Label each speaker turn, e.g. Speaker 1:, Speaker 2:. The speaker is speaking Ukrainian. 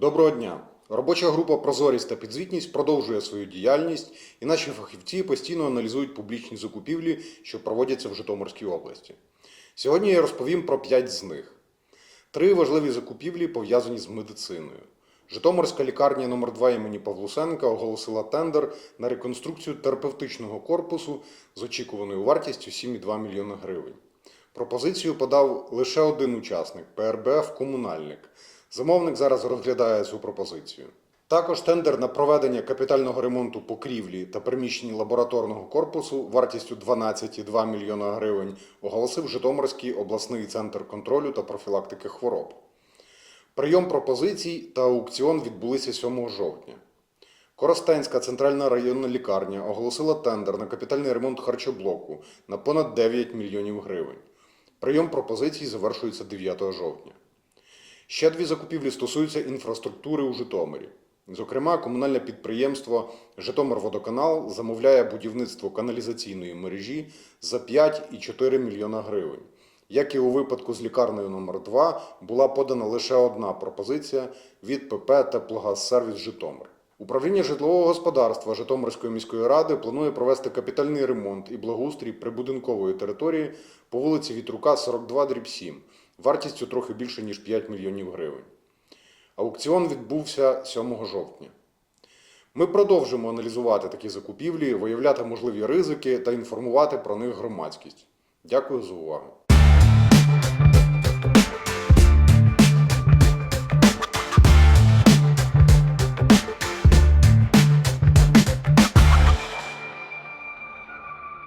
Speaker 1: Доброго дня! Робоча група Прозорість та підзвітність продовжує свою діяльність, і наші фахівці постійно аналізують публічні закупівлі, що проводяться в Житомирській області. Сьогодні я розповім про п'ять з них. Три важливі закупівлі пов'язані з медициною. Житомирська лікарня номер 2 імені Павлусенка оголосила тендер на реконструкцію терапевтичного корпусу з очікуваною вартістю 7,2 мільйона гривень. Пропозицію подав лише один учасник ПРБФ Комунальник. Замовник зараз розглядає цю пропозицію. Також тендер на проведення капітального ремонту покрівлі та приміщень лабораторного корпусу вартістю 12,2 мільйона гривень оголосив Житомирський обласний центр контролю та профілактики хвороб. Прийом пропозицій та аукціон відбулися 7 жовтня. Коростенська центральна районна лікарня оголосила тендер на капітальний ремонт харчоблоку на понад 9 мільйонів гривень. Прийом пропозицій завершується 9 жовтня. Ще дві закупівлі стосуються інфраструктури у Житомирі. Зокрема, комунальне підприємство Житомирводоканал замовляє будівництво каналізаційної мережі за 5,4 мільйона гривень. Як і у випадку з лікарнею номер 2 була подана лише одна пропозиція від ПП Теплогазсервіс Житомир. Управління житлового господарства Житомирської міської ради планує провести капітальний ремонт і благоустрій прибудинкової території по вулиці Вітрука 42 дріб 7 вартістю трохи більше ніж 5 мільйонів гривень. Аукціон відбувся 7 жовтня. Ми продовжимо аналізувати такі закупівлі, виявляти можливі ризики та інформувати про них громадськість. Дякую за увагу.